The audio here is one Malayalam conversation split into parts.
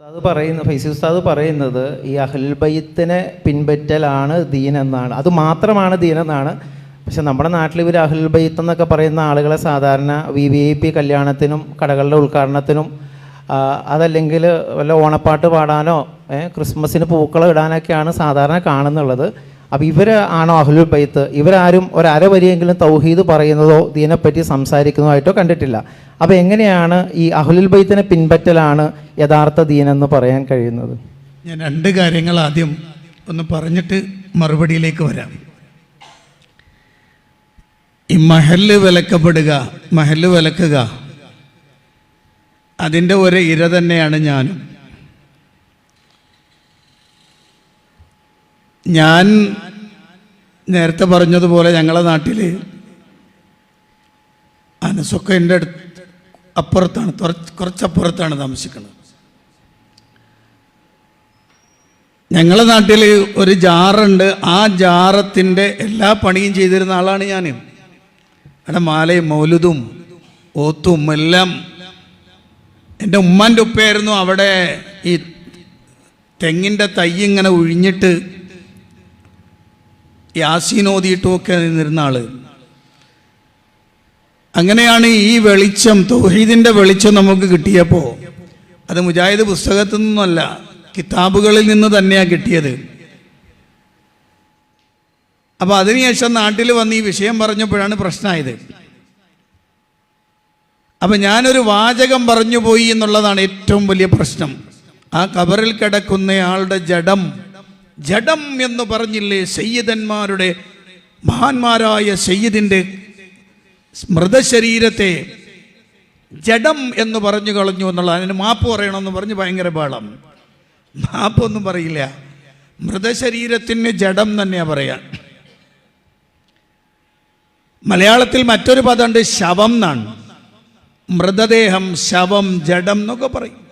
ഉസ്താദ് പറയുന്ന ഫൈസി ഉസ്താദ് പറയുന്നത് ഈ അഹ്ലുൽ ബൈത്തിനെ പിൻപറ്റലാണ് ദീൻ എന്നാണ് അത് മാത്രമാണ് ദീൻ എന്നാണ് പക്ഷെ നമ്മുടെ നാട്ടിൽ ഇവർ ബൈത്ത് എന്നൊക്കെ പറയുന്ന ആളുകളെ സാധാരണ വി വി ഐ പി കല്യാണത്തിനും കടകളുടെ ഉദ്ഘാടനത്തിനും അതല്ലെങ്കിൽ വല്ല ഓണപ്പാട്ട് പാടാനോ ക്രിസ്മസിന് പൂക്കളം ഇടാനൊക്കെയാണ് സാധാരണ കാണുന്നുള്ളത്. അപ്പോൾ ആണോ അഹ്ലുൽ ബൈത്ത്? ഇവരാരും ഒരര വരിയെങ്കിലും തൗഹീദ് പറയുന്നതോ ഇതിനെപ്പറ്റി സംസാരിക്കുന്നതായിട്ടോ കണ്ടിട്ടില്ല. അപ്പോൾ എങ്ങനെയാണ് ഈ അഹ്ലുൽ ബൈത്തിനെ പിൻപറ്റലാണ് യഥാർത്ഥ ദീനെന്ന് പറയാൻ കഴിയുന്നത്? ഞാൻ രണ്ട് കാര്യങ്ങൾ ആദ്യം ഒന്ന് പറഞ്ഞിട്ട് മറുപടിയിലേക്ക് വരാം. ഈ മഹൽ വിലക്കപ്പെടുക മഹൽ വിലക്കുക അതിന്റെ ഒരു ഇര തന്നെയാണ് ഞാനും. ഞാൻ നേരത്തെ പറഞ്ഞതുപോലെ ഞങ്ങളെ നാട്ടിൽ അനസൊക്കെ എന്റെ അടുത്ത് അപ്പുറത്താണ് കുറച്ചപ്പുറത്താണ് താമസിക്കുന്നത്. ഞങ്ങളെ നാട്ടിൽ ഒരു ജാറുണ്ട് ആ ജാറത്തിന്റെ എല്ലാ പണിയും ചെയ്തിരുന്ന ആളാണ് ഞാൻ അവിടെ മാലയും മൗലുതും ഓത്തും എല്ലാം. എന്റെ ഉമ്മാന്റെ ഉപ്പയായിരുന്നു അവിടെ ഈ തെങ്ങിന്റെ തൈ ഇങ്ങനെ ഒഴിഞ്ഞിട്ട് യാസീനോദിയിട്ടുമൊക്കെ നിന്നിരുന്ന ആൾ. അങ്ങനെയാണ് ഈ വെളിച്ചം തൗഹീദിന്റെ വെളിച്ചം നമുക്ക് കിട്ടിയപ്പോൾ അത് മുജാഹിദ് പുസ്തകത്തു നിന്നല്ല കിതാബുകളിൽ നിന്ന് തന്നെയാണ് കിട്ടിയത്. അപ്പോൾ അതിനുശേഷം നാട്ടിൽ വന്ന് ഈ വിഷയം പറഞ്ഞപ്പോഴാണ് പ്രശ്നമായത് അപ്പം ഞാനൊരു വാചകം പറഞ്ഞു പോയി എന്നുള്ളതാണ് ഏറ്റവും വലിയ പ്രശ്നം. ആ കബറിൽ കിടക്കുന്നയാളുടെ ജഡം ജഡം എന്ന് പറഞ്ഞില്ലേ സയ്യിദന്മാരുടെ മഹാന്മാരായ സയ്യിദിന്റെ മൃതശരീരത്തെ. ജഡം എന്ന് പറഞ്ഞു കളഞ്ഞു എന്നുള്ള അതിന് മാപ്പ് പറയണമെന്ന് പറഞ്ഞ് ഭയങ്കര ബഹളം. മാപ്പൊന്നും പറയില്ല. മൃതശരീരത്തിന് ജഡം തന്നെയാണ് പറയാൻ മലയാളത്തിൽ മറ്റൊരു പദമുണ്ട് ശവം എന്നാണ്. മൃതദേഹം ശവം ജഡം എന്നൊക്കെ പറയും.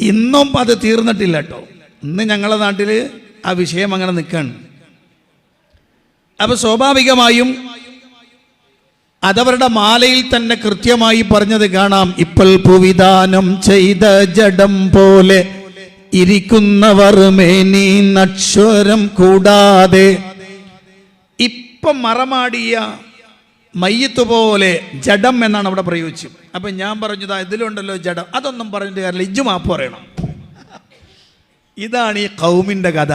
ഇന്നും അത് തീർന്നിട്ടില്ല കേട്ടോ. ഇന്ന് ഞങ്ങളുടെ നാട്ടിൽ ആ വിഷയം അങ്ങനെ നിൽക്കുകയാണ് അപ്പൊ സ്വാഭാവികമായും അതവരുടെ മാലയിൽ തന്നെ കൃത്യമായി പറഞ്ഞത് കാണാം. ഇപ്പോൾ പുവിധാനം ചെയ്ത ജഡം പോലെ ഇരിക്കുന്നവർ മേനി നക്ഷരം കൂടാതെ ഇപ്പം മറമാടിയ മയ്യത്ത് പോലെ ജഡം എന്നാണ് അവിടെ പ്രയോഗിച്ചത്. അപ്പം ഞാൻ പറഞ്ഞതാ ഇതിലുണ്ടല്ലോ ജഡം. അതൊന്നും പറഞ്ഞിട്ട് കാര്യമില്ല. ഇജ്ജു മാപ്പ് പറയണം. ഇതാണ് ഈ കൗമിന്റെ കഥ.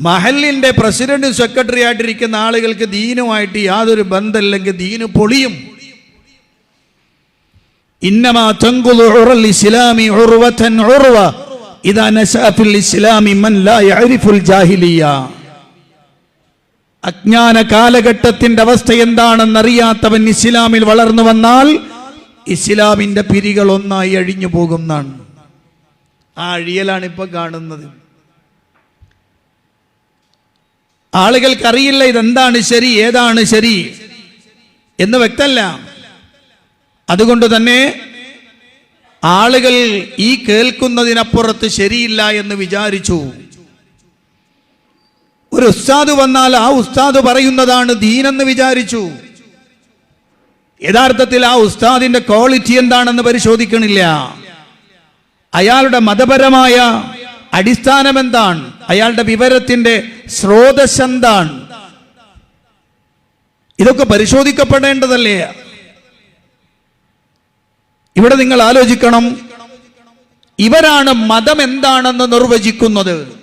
മഹലിന്റെ പ്രസിഡന്റും സെക്രട്ടറി ആയിട്ടിരിക്കുന്ന ആളുകൾക്ക് ദീനുമായിട്ട് യാതൊരു ബന്ധമില്ലെങ്കിൽ ദീന് പൊളിയും. അജ്ഞാന കാലഘട്ടത്തിന്റെ അവസ്ഥ എന്താണെന്നറിയാത്തവൻ ഇസ്ലാമിൽ വളർന്നു വന്നാൽ ഇസ്ലാമിന്റെ പിരികൾ ഒന്നായി അഴിഞ്ഞു പോകുന്നതാണ്. ആ അഴിയലാണ് ഇപ്പൊ കാണുന്നത്. ആളുകൾക്കറിയില്ല ഇതെന്താണ് ശരി ഏതാണ് ശരി എന്ന് വ്യക്തമല്ല. അതുകൊണ്ട് തന്നെ ആളുകൾ ഈ കേൾക്കുന്നതിനപ്പുറത്ത് ശരിയില്ല എന്ന് വിചാരിച്ചു. ഒരു ഉസ്താദ് വന്നാൽ ആ ഉസ്താദ് പറയുന്നതാണ് ദീനെന്ന് വിചാരിച്ചു. യഥാർത്ഥത്തിൽ ആ ഉസ്താദിന്റെ ക്വാളിറ്റി എന്താണെന്ന് പരിശോധിക്കണില്ല. അയാളുടെ മതപരമായ അടിസ്ഥാനം എന്താണ് അയാളുടെ വിവരത്തിന്റെ സ്രോതസ് എന്താണ്? ഇതൊക്കെ പരിശോധിക്കപ്പെടേണ്ടതല്ലേ? ഇവിടെ നിങ്ങൾ ആലോചിക്കണം. ഇവരാണ് മതം എന്താണെന്ന് നിർവചിക്കുന്നത്.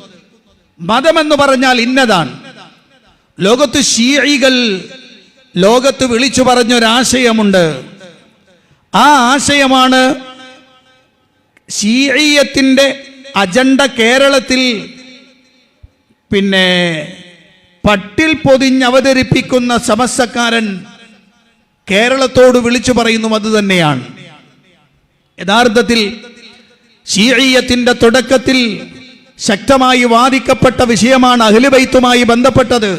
മതമെന്ന് പറഞ്ഞാൽ ഇന്നതാണ്. ലോകത്ത് ഷീഴികൾ ലോകത്ത് വിളിച്ചു പറഞ്ഞൊരാശയമുണ്ട്. ആ ആശയമാണ് ഷീഴിയത്തിന്റെ അജണ്ട കേരളത്തിൽ പിന്നെ പട്ടിൽ പൊതിഞ്ഞ് അവതരിപ്പിക്കുന്ന സമസ്തക്കാരൻ കേരളത്തോട് വിളിച്ചു പറയുന്നു അത് തന്നെയാണ്. യഥാർത്ഥത്തിൽ ഷീഴിയത്തിന്റെ തുടക്കത്തിൽ ശക്തമായി വാദിക്കപ്പെട്ട വിഷയമാണ് അഖിലുബൈത്തുമായി ബന്ധപ്പെട്ടത്.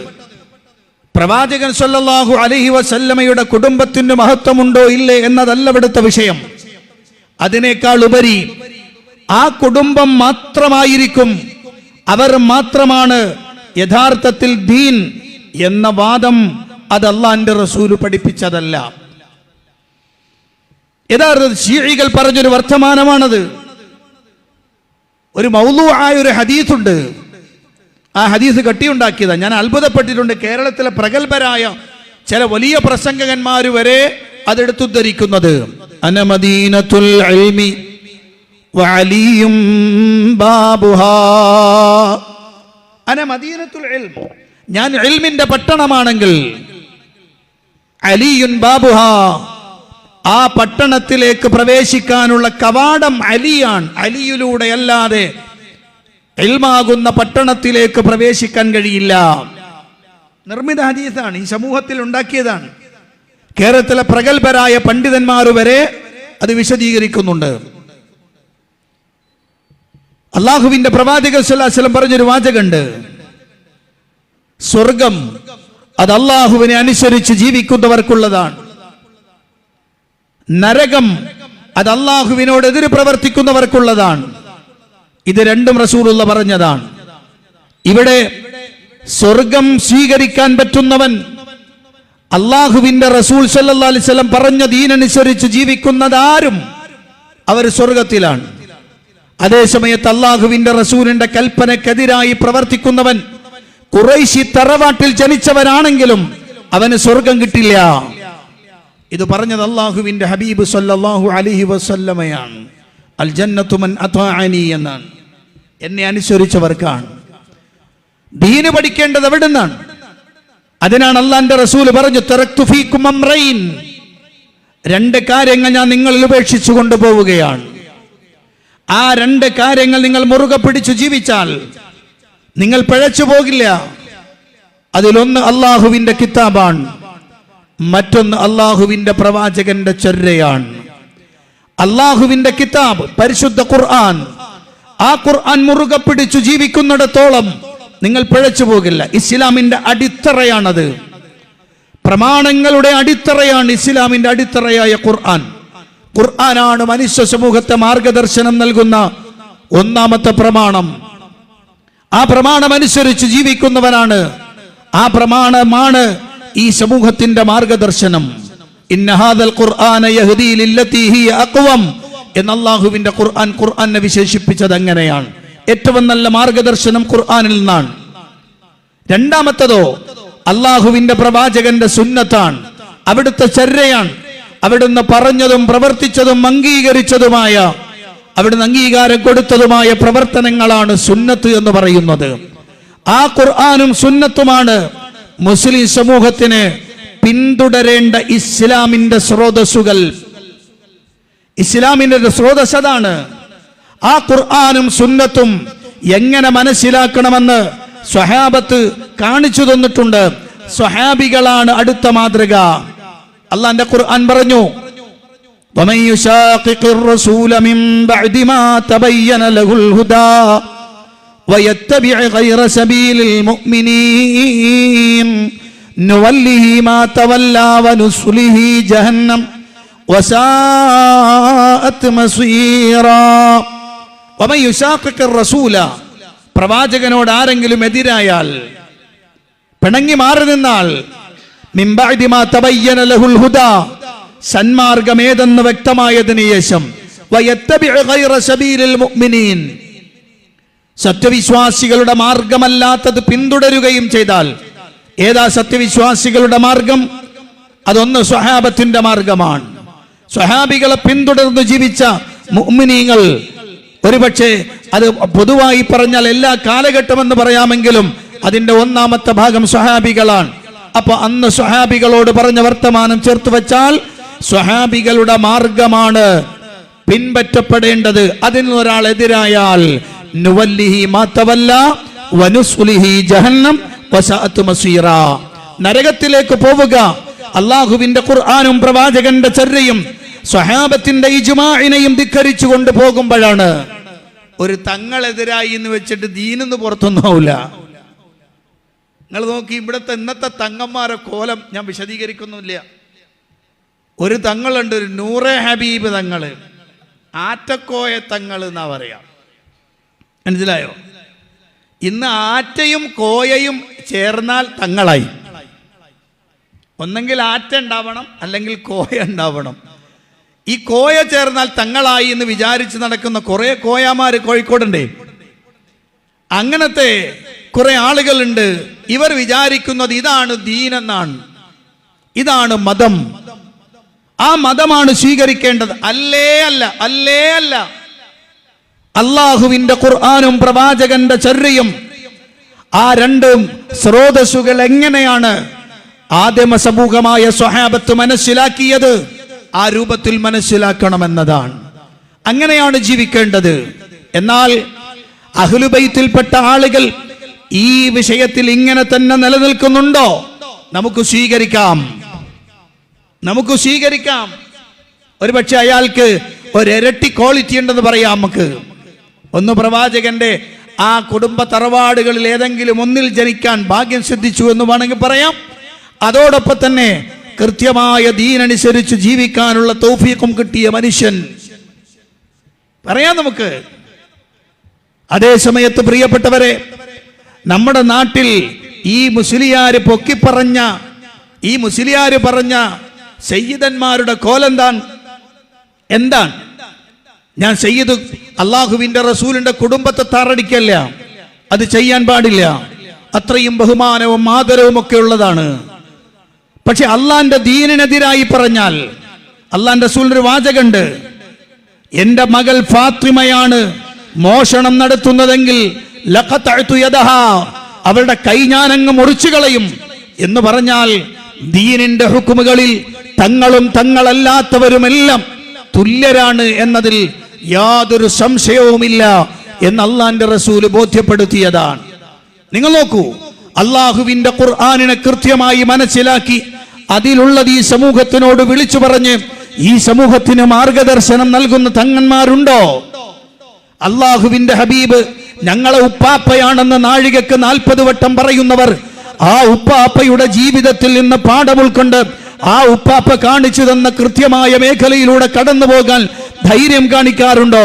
പ്രവാചകൻ സല്ലല്ലാഹു അലഹി വസല്ലമയുടെ കുടുംബത്തിന് മഹത്വമുണ്ടോ ഇല്ലേ എന്നതല്ല ഇവിടുത്തെ വിഷയം. അതിനേക്കാൾ ഉപരി ആ കുടുംബം മാത്രമായിരിക്കും. അവർ മാത്രമാണ് യഥാർത്ഥത്തിൽ ദീൻ എന്ന വാദം അത് റസൂൽ പഠിപ്പിച്ചതല്ല. യഥാർത്ഥത്തിൽ ഷീഴികൾ പറഞ്ഞൊരു വർത്തമാനമാണത്. ഒരു മൗലു ആയ ഒരു ഹദീസുണ്ട്. ആ ഹദീസ് കെട്ടിയുണ്ടാക്കിയതാണ് ഞാൻ അത്ഭുതപ്പെട്ടിട്ടുണ്ട്. കേരളത്തിലെ പ്രഗത്ഭരായ ചില വലിയ പ്രസംഗകന്മാർ വരെ അതെടുത്തുദ്ധരിക്കുന്നത്. അനമദീനത്തുൽ ഇൽമി വഅലിയും ബാബുഹാ. അനമദീനത്തുൽ ഇൽം ഞാൻ ഇൽമിന്റെ പട്ടണമാണെങ്കിൽ അലിയുൻ ബാബുഹ. ആ പട്ടണത്തിലേക്ക് പ്രവേശിക്കാനുള്ള കവാടം അലിയാണ്. അലിയിലൂടെ അല്ലാതെ എൽമാകുന്ന പട്ടണത്തിലേക്ക് പ്രവേശിക്കാൻ കഴിയില്ല. നിർമ്മിത ഹദീസാണ്. ഈ സമൂഹത്തിൽ ഉണ്ടാക്കിയതാണ്. കേരളത്തിലെ പ്രഗത്ഭരായ പണ്ഡിതന്മാർ വരെ അത് വിശദീകരിക്കുന്നുണ്ട്. അള്ളാഹുവിന്റെ പ്രവാചക സ്വലാസ്ലം പറഞ്ഞൊരു വാചകമുണ്ട്. സ്വർഗം അത് അള്ളാഹുവിനെ അനുസരിച്ച് ജീവിക്കുന്നവർക്കുള്ളതാണ്. നരകം അത് അള്ളാഹുവിനോട് എതിര് പ്രവർത്തിക്കുന്നവർക്കുള്ളതാണ്. ഇത് രണ്ടും റസൂലുള്ള പറഞ്ഞതാണ്. ഇവിടെ സ്വർഗം സ്വീകരിക്കാൻ പറ്റുന്നവൻ അള്ളാഹുവിന്റെ റസൂൽ സല്ലാസ്ലം പറഞ്ഞ ദീനനുസരിച്ച് ജീവിക്കുന്നതാരും അവർ സ്വർഗത്തിലാണ്. അതേസമയത്ത് അള്ളാഹുവിന്റെ റസൂലിന്റെ കൽപ്പനക്കെതിരായി പ്രവർത്തിക്കുന്നവൻ കുറേശി തറവാട്ടിൽ ജനിച്ചവനാണെങ്കിലും അവന് സ്വർഗം കിട്ടില്ല. ഇത് പറഞ്ഞത് അള്ളാഹുവിന്റെ ഹബീബ് സല്ലാഹു അലൈഹി വസല്ലമയാണ്. അൽ ജന്നത്തു മൻ അതാഅനി എന്നാണ്. എന്നെ അനുസരിച്ചവർക്കാണ്. ദീന് പഠിക്കേണ്ടത് എവിടെ നിന്നാണ് അതിനാണ് അള്ളാന്റെ റസൂൽ പറഞ്ഞു. രണ്ട് കാര്യങ്ങൾ ഞാൻ നിങ്ങളിൽ ഉപേക്ഷിച്ചു കൊണ്ടുപോവുകയാണ്. ആ രണ്ട് കാര്യങ്ങൾ നിങ്ങൾ മുറുകെ പിടിച്ചു ജീവിച്ചാൽ നിങ്ങൾ പിഴച്ചു പോകില്ല. അതിലൊന്ന് അള്ളാഹുവിന്റെ കിതാബാണ് മറ്റൊന്ന് അള്ളാഹുവിന്റെ പ്രവാചകന്റെ ചൊരയാണ്. അള്ളാഹുവിന്റെ കിതാബ് പരിശുദ്ധ ഖുർആൻ ആ ഖുർആൻ മുറുകെ പിടിച്ചു ജീവിക്കുന്നിടത്തോളം നിങ്ങൾ പിഴച്ചു പോകില്ല. ഇസ്ലാമിന്റെ അടിത്തറയാണത്. പ്രമാണങ്ങളുടെ അടിത്തറയാണ് ഇസ്ലാമിന്റെ അടിത്തറയായ ഖുർആൻ. ഖുർആനാണ് മനുഷ്യ സമൂഹത്തെ മാർഗദർശനം നൽകുന്ന ഒന്നാമത്തെ പ്രമാണം. ആ പ്രമാണമനുസരിച്ച് ജീവിക്കുന്നവനാണ്. ആ പ്രമാണമാണ് ഈ സമൂഹത്തിന്റെ മാർഗദർശനം. ഇന്നഹാദൽ ഖുർആന യഹ്ദീ ഖുർആൻ ഖുർആനെ വിശേഷിപ്പിച്ചത് അങ്ങനെയാണ്. ഏറ്റവും നല്ല മാർഗദർശനം ഖുർആാനിൽ നിന്നാണ്. രണ്ടാമത്തതോ അള്ളാഹുവിന്റെ പ്രവാചകന്റെ സുന്നത്താണ്. അവിടുത്തെ ചര്യയാണ്. അവിടുന്ന് പറഞ്ഞതും പ്രവർത്തിച്ചതും അംഗീകരിച്ചതുമായ അവിടുന്ന് അംഗീകാരം കൊടുത്തതുമായ പ്രവർത്തനങ്ങളാണ് സുന്നത്ത് എന്ന് പറയുന്നത്. ആ ഖുർആാനും സുന്നത്തുമാണ് മുസ്ലിം സമൂഹത്തിന് പിന്തുടരേണ്ട ഇസ്ലാമിന്റെ സ്രോതസ്സുകൾ. ഇസ്ലാമിന്റെ സ്രോതസ് അതാണ്. ആ ഖുർആാനും സുന്നത്തും എങ്ങനെ മനസ്സിലാക്കണമെന്ന് സ്വഹാബത്ത് കാണിച്ചു തന്നിട്ടുണ്ട് സ്വഹാബികളാണ് അടുത്ത മാതൃക അള്ളാന്റെ ഖുർആൻ പറഞ്ഞു ومن يشاقق الرسول من بعد ما تبين له الهدى ويتبع غير سبيل المؤمنين نوله ما تولى ونصله جهنم وساءت مصيرا റസൂല പ്രവാചകനോട് ആരെങ്കിലും എതിരായാൽ പിണങ്ങി മാറി നിന്നാൽ സന്മാർഗം ഏതെന്ന് വ്യക്തമായതിനു ശേഷം സത്യവിശ്വാസികളുടെ മാർഗമല്ലാത്തത് പിന്തുടരുകയും ചെയ്താൽ ഏതാ സത്യവിശ്വാസികളുടെ മാർഗം? അതൊന്ന് സ്വഹാബത്തിന്റെ മാർഗമാണ്. സ്വഹാബികളെ പിന്തുടർന്ന് ജീവിച്ച മുഅ്മിനീങ്ങൾ ഒരുപക്ഷെ അത് പൊതുവായി പറഞ്ഞാൽ എല്ലാ കാലഘട്ടം എന്ന് പറയാമെങ്കിലും അതിന്റെ ഒന്നാമത്തെ ഭാഗം സ്വഹാബികളാണ്. അപ്പൊ അന്ന് സ്വഹാബികളോട് പറഞ്ഞ വർത്തമാനം ചേർത്ത് വെച്ചാൽ സ്വഹാബികളുടെ മാർഗമാണ് പിൻപറ്റപ്പെടേണ്ടത്. അതിൽ ഒരാൾ എതിരായാൽ വനുസുലിഹി ജഹന്നം മസീറ. നരകത്തിലേക്ക് പോവുക. അള്ളാഹുവിന്റെ ഖുർആാനും പ്രവാചകന്റെ ചര്യയും സ്വഹാബത്തിന്റെ ഇജ്മാഇനെയും ധിക്കരിച്ചു കൊണ്ട് പോകുമ്പോഴാണ് ഒരു തങ്ങളെതിരായി എന്ന് വെച്ചിട്ട് ദീനെന്ന് പുറത്തൊന്നും ആവില്ല നിങ്ങൾ നോക്കി ഇവിടുത്തെ ഇന്നത്തെ തങ്ങന്മാരെ കോലം ഞാൻ വിശദീകരിക്കുന്നില്ല ഒരു തങ്ങളുണ്ട് ഒരു നൂറെ ഹബീബ് തങ്ങൾ ആറ്റക്കോയ തങ്ങൾ എന്നാ പറയാ. മനസ്സിലായോ? ഇന്ന് ആറ്റയും കോയയും ചേർന്നാൽ തങ്ങളായി. ഒന്നെങ്കിൽ ആറ്റ ഉണ്ടാവണം അല്ലെങ്കിൽ കോയ ഉണ്ടാവണം. ഈ കോയ ചേർന്നാൽ തങ്ങളായി എന്ന് വിചാരിച്ച് നടക്കുന്ന കുറെ കോയാമാർ കോഴിക്കോടുണ്ട്. അങ്ങനത്തെ കുറെ ആളുകളുണ്ട്. ഇവർ വിചാരിക്കുന്നത് ഇതാണ് ദീനെന്നാണ്. ഇതാണ് മതം. ആ മതമാണ് സ്വീകരിക്കേണ്ടത്. അല്ലേ അല്ല അല്ലേ അല്ല. അള്ളാഹുവിന്റെ ഖുർആാനും പ്രവാചകന്റെ ചര്യയും ആ രണ്ടും സ്രോതസ്സുകൾ എങ്ങനെയാണ്? ആദിമ സമൂഹമായ സ്വഹാബത്ത് മനസ്സിലാക്കിയത്. ആ രൂപത്തിൽ മനസ്സിലാക്കണമെന്നതാണ്. അങ്ങനെയാണ് ജീവിക്കേണ്ടത്. എന്നാൽ അഹ്ലുബൈത്തിൽപ്പെട്ട ആളുകൾ ഈ വിഷയത്തിൽ ഇങ്ങനെ തന്നെ നിലനിൽക്കുന്നുണ്ടോ? നമുക്ക് സ്വീകരിക്കാം. നമുക്ക് സ്വീകരിക്കാം. ഒരുപക്ഷെ അയാൾക്ക് ഒരിരട്ടി ക്വാളിറ്റി ഉണ്ടെന്ന് പറയാം നമുക്ക്. ഒന്ന് പ്രവാചകന്റെ ആ കുടുംബ തറവാടുകളിൽ ഏതെങ്കിലും ഒന്നിൽ ജനിക്കാൻ ഭാഗ്യം സിദ്ധിച്ചു എന്ന് വേണമെങ്കിൽ പറയാം. അതോടൊപ്പം തന്നെ കൃത്യമായ ദീനനുസരിച്ച് ജീവിക്കാനുള്ള തൗഫീഖും കിട്ടിയ മനുഷ്യൻ. പറയാം നമുക്ക്. അതേ സമയത്ത് പ്രിയപ്പെട്ടവരെ നമ്മുടെ നാട്ടിൽ ഈ മുസ്ലിയാര് പൊക്കിപ്പറഞ്ഞ ഈ മുസ്ലിയാർ പറഞ്ഞ സയ്യിദന്മാരുടെ കോലെന്താൻ എന്താണ്? ഞാൻ സയ്യിദ് അള്ളാഹുവിന്റെ റസൂലിന്റെ കുടുംബത്തെ താറടിക്കല്ല. അത് ചെയ്യാൻ പാടില്ല. അത്രയും ബഹുമാനവും ആദരവും ഒക്കെ ഉള്ളതാണ്. പക്ഷെ അള്ളാന്റെ ദീനിനെതിരായി പറഞ്ഞാൽ അള്ളാന്റെ റസൂലിന്റെ ഒരു വാചകണ്ട് എന്റെ മകൾ ഫാത്തിമയാണ് മോഷണം നടത്തുന്നതെങ്കിൽ അവരുടെ കൈ ഞാനങ്ങ് മുറിച്ചു കളയും എന്ന് പറഞ്ഞാൽ ദീനിന്റെ ഹുക്കുമുകളിൽ തങ്ങളും തങ്ങളല്ലാത്തവരുമെല്ലാം തുല്യരാണ് എന്നതിൽ യാതൊരു സംശയവുമില്ല എന്ന് അള്ളാന്റെ റസൂൽ ബോധ്യപ്പെടുത്തിയതാണ്. നിങ്ങൾ നോക്കൂ അള്ളാഹുവിന്റെ ഖുർആാനിനെ കൃത്യമായി മനസ്സിലാക്കി അതിലുള്ളത് ഈ സമൂഹത്തിനോട് വിളിച്ചു പറഞ്ഞ് ഈ സമൂഹത്തിന് മാർഗദർശനം നൽകുന്ന തങ്ങന്മാരുണ്ടോ? അള്ളാഹുവിന്റെ ഹബീബ് ഞങ്ങളെ ഉപ്പാപ്പയാണെന്ന് നാഴികക്ക് നാൽപ്പത് വട്ടം പറയുന്നവർ ആ ഉപ്പാപ്പയുടെ ജീവിതത്തിൽ നിന്ന് പാഠം ഉൾക്കൊണ്ട് ആ ഉപ്പാപ്പ കാണിച്ചു തന്ന കൃത്യമായ മേഖലയിലൂടെ കടന്നു പോകാൻ ധൈര്യം കാണിക്കാറുണ്ടോ?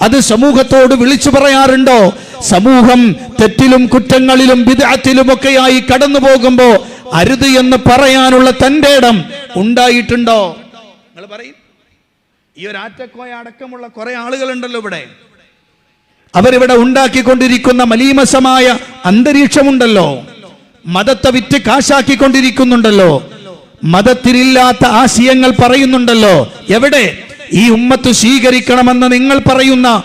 അത് സമൂഹത്തോട് വിളിച്ചു പറയാറുണ്ടോ? സമൂഹം തെറ്റിലും കുറ്റങ്ങളിലും വിദഗ്ധത്തിലുമൊക്കെയായി കടന്നു പോകുമ്പോ അരുത് എന്ന് പറയാനുള്ള തന്റെ ഇടം ഉണ്ടായിട്ടുണ്ടോ? നിങ്ങൾ പറയും. ഈ ഒരു ആറ്റക്കോയ അടക്കമുള്ള കുറെ ആളുകളുണ്ടല്ലോ ഇവിടെ. അവരിവിടെ ഉണ്ടാക്കിക്കൊണ്ടിരിക്കുന്ന മലീമസമായ അന്തരീക്ഷമുണ്ടല്ലോ. മതത്തെ വിറ്റ് കാശാക്കിക്കൊണ്ടിരിക്കുന്നുണ്ടല്ലോ. മതത്തിലില്ലാത്ത ആശയങ്ങൾ പറയുന്നുണ്ടല്ലോ. എവിടെ? ഈ ഉമ്മത്ത് സ്വീകരിക്കണമെന്ന് നിങ്ങൾ പറയുന്ന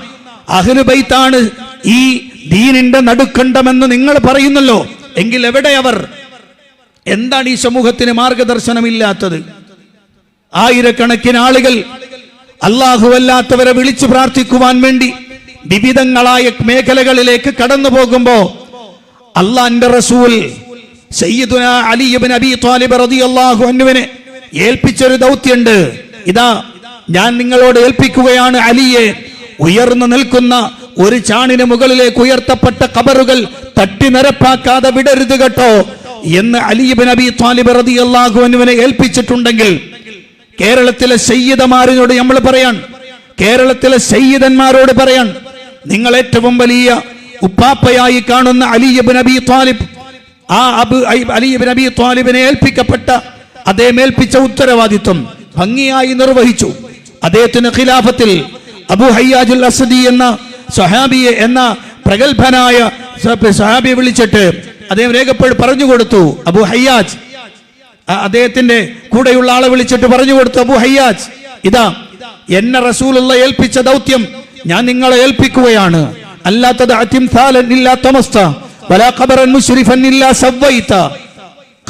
അഹ്ലുബൈത്താണ് ഈ ദീനിന്റെ നടുക്കണ്ടമെന്ന് നിങ്ങൾ പറയുന്നല്ലോ. എങ്കിൽ എവിടെ അവർ? എന്താണ് ഈ സമൂഹത്തിന് മാർഗദർശനമില്ലാത്തത്? ആയിരക്കണക്കിന് ആളുകൾ അല്ലാഹുവല്ലാത്തവരെ വിളിച്ചു പ്രാർത്ഥിക്കുവാൻ വേണ്ടി വിവിധങ്ങളായ മേഖലകളിലേക്ക് കടന്നു പോകുമ്പോ അള്ളാന്റെ റസൂൽ സയ്യിദുന അലി ഇബ്നു അബി ത്വാലിബ് റളിയല്ലാഹു അൻഹുവിനെ ഏൽപ്പിച്ചൊരു ദൗത്യമുണ്ട് ഇതാ ഞാൻ നിങ്ങളോട് ഏൽപ്പിക്കുകയാണ് അലിയെ. ഉയർന്നു നിൽക്കുന്ന ഒരു ചാണിന് മുകളിലേക്ക് ഉയർത്തപ്പെട്ട കബറുകൾ തട്ടി നിരപ്പാക്കാതെ വിടരുത് കേട്ടോ. എന്ന് അലിബിൻ അബി താലിബ് റതിയല്ലാഹുവിനെ ഏൽപ്പിച്ചിട്ടുണ്ടെങ്കിൽ കേരളത്തിലെ സയ്യിദമാരോട് നമ്മൾ പറയാൻ കേരളത്തിലെ സയ്യിദന്മാരോട് പറയാൻ നിങ്ങൾ ഏറ്റവും വലിയ ഉപ്പാപ്പയായി കാണുന്ന അലിയബ് നബി താലിബ് ആ അബു അലിയബ് നബി താലിബിനെ ഏൽപ്പിക്കപ്പെട്ട അദ്ദേഹം ഏൽപ്പിച്ച ഉത്തരവാദിത്വം ഭംഗിയായി നിർവഹിച്ചു. അദ്ദേഹത്തിന് ഖിലാഫത്തിൽ അബു ഹയ്യാജുൽ അസദി എന്ന സഹാബിയെ എന്ന പ്രഗത്ഭനായ സഹാബിയെ വിളിച്ചിട്ട് അദ്ദേഹം രേഖപ്പെട്ട് പറഞ്ഞു കൊടുത്തു. അബു ഹയ്യാജ്. അദ്ദേഹത്തിന്റെ കൂടെയുള്ള ആളെ വിളിച്ചിട്ട് പറഞ്ഞു കൊടുത്തു അബു ഹയ്യാജ് ഇതാ എന്നെ റസൂലുള്ള ഏൽപ്പിച്ച ദൗത്യം ഞാൻ നിങ്ങളെ ഏൽപ്പിക്കുകയാണ്. അല്ലാത്തത്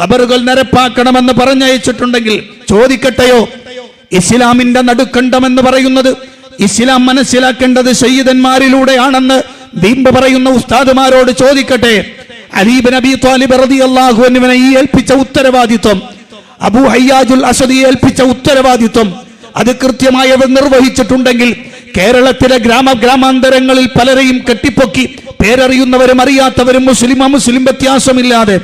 ഖബറുകൾ നിരപ്പാക്കണമെന്ന് പറഞ്ഞയച്ചിട്ടുണ്ടെങ്കിൽ ചോദിക്കട്ടെയോ? ഇസ്ലാമിന്റെ നടുക്കണ്ടമെന്ന് പറയുന്നത് ഇസ്ലാം മനസ്സിലാക്കേണ്ടത് സയ്യിദന്മാരിലൂടെയാണെന്ന് ദീംബ പറയുന്ന ഉസ്താദുമാരോട് ചോദിക്കട്ടെ. അലീബ് നബി ത്വാലിബ് റളിയല്ലാഹു അൻഹുവിനെ ഈ ഏൽപ്പിച്ച ഉത്തരവാദിത്വം അബൂ ഹയ്യാജുൽ അസദി ഏൽപ്പിച്ച ഉത്തരവാദിത്വം അത് കൃത്യമായി അവർ നിർവഹിച്ചിട്ടുണ്ടെങ്കിൽ കേരളത്തിലെ ഗ്രാമ ഗ്രാമാന്തരങ്ങളിൽ പലരെയും കെട്ടിപ്പൊക്കി പേരറിയുന്നവരും അറിയാത്തവരും മുസ്ലിം മുസ്ലിം വ്യത്യാസമില്ലാതെ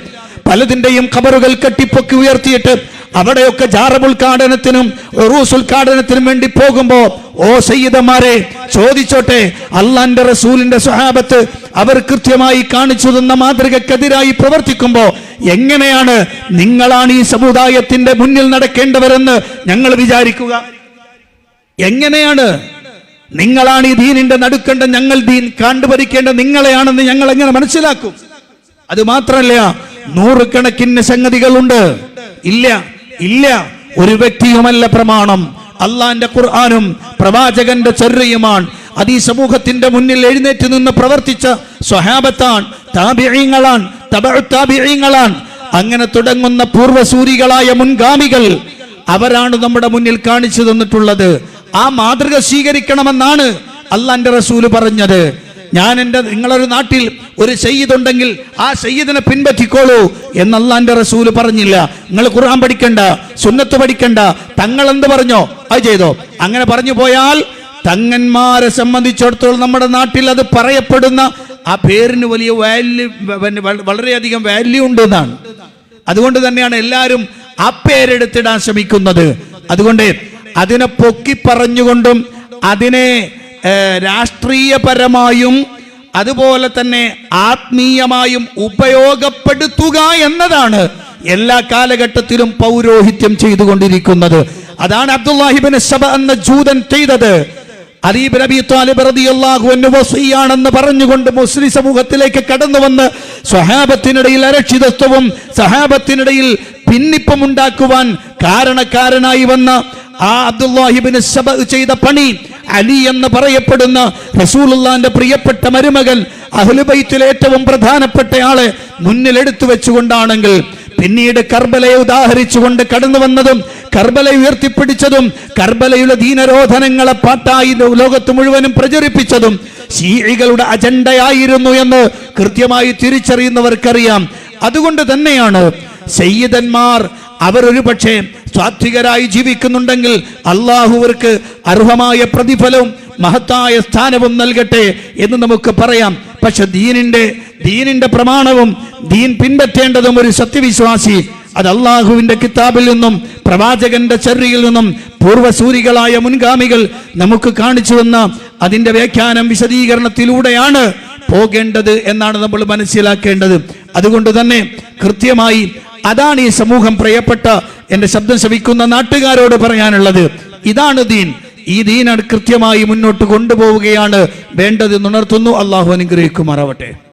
പലതിന്റെയും ഖബറുകൾ കെട്ടിപ്പൊക്കി ഉയർത്തിയിട്ട് അവിടെയൊക്കെ ജാറബ് ഉദ്ഘാടനത്തിനും റൂസ് ഉദ്ഘാടനത്തിനും വേണ്ടി പോകുമ്പോ ഓ സയ്യിദമാരെ ചോദിച്ചോട്ടെ അള്ളാന്റെ റസൂലിന്റെ സ്വഹാബത്ത് അവർ കൃത്യമായി കാണിച്ചു തന്ന മാതൃകക്കെതിരായി പ്രവർത്തിക്കുമ്പോ എങ്ങനെയാണ് നിങ്ങളാണ് ഈ സമുദായത്തിന്റെ മുന്നിൽ നടക്കേണ്ടവരെന്ന് ഞങ്ങൾ വിചാരിക്കുക? എങ്ങനെയാണ് നിങ്ങളാണ് ഈ ദീനിന്റെ നടുക്കേണ്ട ഞങ്ങൾ ദീൻ കണ്ടുപരിക്കേണ്ട നിങ്ങളെയാണെന്ന് ഞങ്ങൾ എങ്ങനെ മനസ്സിലാക്കും? അത് മാത്രമല്ല നൂറുകണക്കിന് സംഗതികളുണ്ട്. ഇല്ല ഇല്ല. ഒരു വ്യക്തിയുമല്ല പ്രമാണം. അള്ളാന്റെ ഖുർആാനും പ്രവാചകന്റെ ചര്യയുമാണ് അത് ഈ സമൂഹത്തിന്റെ മുന്നിൽ എഴുന്നേറ്റ് നിന്ന് പ്രവർത്തിച്ച സ്വഹാബത്താണ് താപിഴയങ്ങളാണ് താപിഴയങ്ങളാണ് അങ്ങനെ തുടങ്ങുന്ന പൂർവസൂരികളായ മുൻഗാമികൾ അവരാണ് നമ്മുടെ മുന്നിൽ കാണിച്ചു തന്നിട്ടുള്ളത്. ആ മാതൃക സ്വീകരിക്കണമെന്നാണ് അള്ളാന്റെ റസൂൽ പറഞ്ഞത്. ഞാൻ എന്റെ നിങ്ങളൊരു നാട്ടിൽ ഒരു ഉണ്ടെങ്കിൽ ആ സയ്യിദിനെ പിൻപറ്റിക്കോളൂ എന്ന് റസൂൽ പറഞ്ഞില്ല. നിങ്ങൾ ഖുർആൻ പഠിക്കണ്ട സുന്നത്ത് പഠിക്കണ്ട. തങ്ങൾ എന്ത് പറഞ്ഞോ അത് ചെയ്തോ. അങ്ങനെ പറഞ്ഞു പോയാൽ തങ്ങന്മാരെ സംബന്ധിച്ചിടത്തോളം നമ്മുടെ നാട്ടിൽ അത് പറയപ്പെടുന്ന ആ പേരിന് വലിയ വാല്യൂ വളരെയധികം വാല്യൂ ഉണ്ട് എന്നാണ് അതുകൊണ്ട് തന്നെയാണ് എല്ലാവരും ആ പേരെടുത്തിടാൻ ശ്രമിക്കുന്നത്. അതുകൊണ്ട് അതിനെ പൊക്കി പറഞ്ഞുകൊണ്ടും അതിനെ രാഷ്ട്രീയപരമായും അതുപോലെ തന്നെ ആത്മീയമായും ഉപയോഗപ്പെടുത്തുക എന്നതാണ് എല്ലാ കാലഘട്ടത്തിലും പൗരോഹിത്യം ചെയ്തുകൊണ്ടിരിക്കുന്നത്. അതാണ് അബ്ദുല്ലാഹിബിൻ സബ എന്ന ജൂതൻ ചെയ്തത്. അലീബ് നബി താലിബ് റളിയല്ലാഹു അൻഹു വസിയാണെന്ന് പറഞ്ഞുകൊണ്ട് മുസ്ലിം സമൂഹത്തിലേക്ക് കടന്നു വന്ന് സ്വഹാബത്തിനിടയിൽ അരക്ഷിതത്വവും സഹാബത്തിനിടയിൽ ഭിന്നിപ്പും ഉണ്ടാക്കുവാൻ കാരണക്കാരനായി വന്ന ആ അബ്ദുല്ലാഹിബിന് സബ ചെയ്ത പണി അലി എന്ന് പറയപ്പെടുന്ന റസൂലുള്ളാന്റെ പ്രിയപ്പെട്ട മരുമകൻ അഹ്ലുബൈത്തിലെ ഏറ്റവും പ്രധാനപ്പെട്ട ആളെ മുന്നിൽ എടുത്തു വെച്ചുകൊണ്ടാണെങ്കിൽ പിന്നീട് കർബലയെ ഉദാഹരിച്ചുകൊണ്ട് കടന്നു വന്നതും കർബല ഉയർത്തിപ്പിടിച്ചതും കർബലയുടെ ദീനരോധനങ്ങളെ പാട്ടായി ലോകത്ത് മുഴുവനും പ്രചരിപ്പിച്ചതും ശീഴികളുടെ അജണ്ടയായിരുന്നു എന്ന് കൃത്യമായി തിരിച്ചറിയുന്നവർക്കറിയാം. അതുകൊണ്ട് തന്നെയാണ് സയ്യിദന്മാർ അവരൊരു പക്ഷേ സ്വാത്വികരായി ജീവിക്കുന്നുണ്ടെങ്കിൽ അള്ളാഹുവർക്ക് അർഹമായ പ്രതിഫലവും മഹത്തായ സ്ഥാനവും നൽകട്ടെ എന്ന് നമുക്ക് പറയാം. പക്ഷെ ദീനിന്റെ ദീനിന്റെ പ്രമാണവും ദീൻ പിൻപറ്റേണ്ടതും ഒരു സത്യവിശ്വാസി അത് അള്ളാഹുവിന്റെ കിതാബിൽ നിന്നും പ്രവാചകന്റെ ചെറിയിൽ നിന്നും പൂർവസൂരികളായ മുൻഗാമികൾ നമുക്ക് കാണിച്ചു വന്ന അതിന്റെ വ്യാഖ്യാനം വിശദീകരണത്തിലൂടെയാണ് പോകേണ്ടത് എന്നാണ് നമ്മൾ മനസ്സിലാക്കേണ്ടത്. അതുകൊണ്ട് തന്നെ കൃത്യമായി അതാണ് ഈ സമൂഹം പ്രിയപ്പെട്ട എന്റെ ശബ്ദം ശ്രമിക്കുന്ന നാട്ടുകാരോട് പറയാനുള്ളത്. ഇതാണ് ദീൻ. ഈ ദീൻ കൃത്യമായി മുന്നോട്ട് കൊണ്ടുപോവുകയാണ് വേണ്ടത് ഉണർത്തുന്നു അള്ളാഹു അനുഗ്രഹിക്കുമാറാവട്ടെ.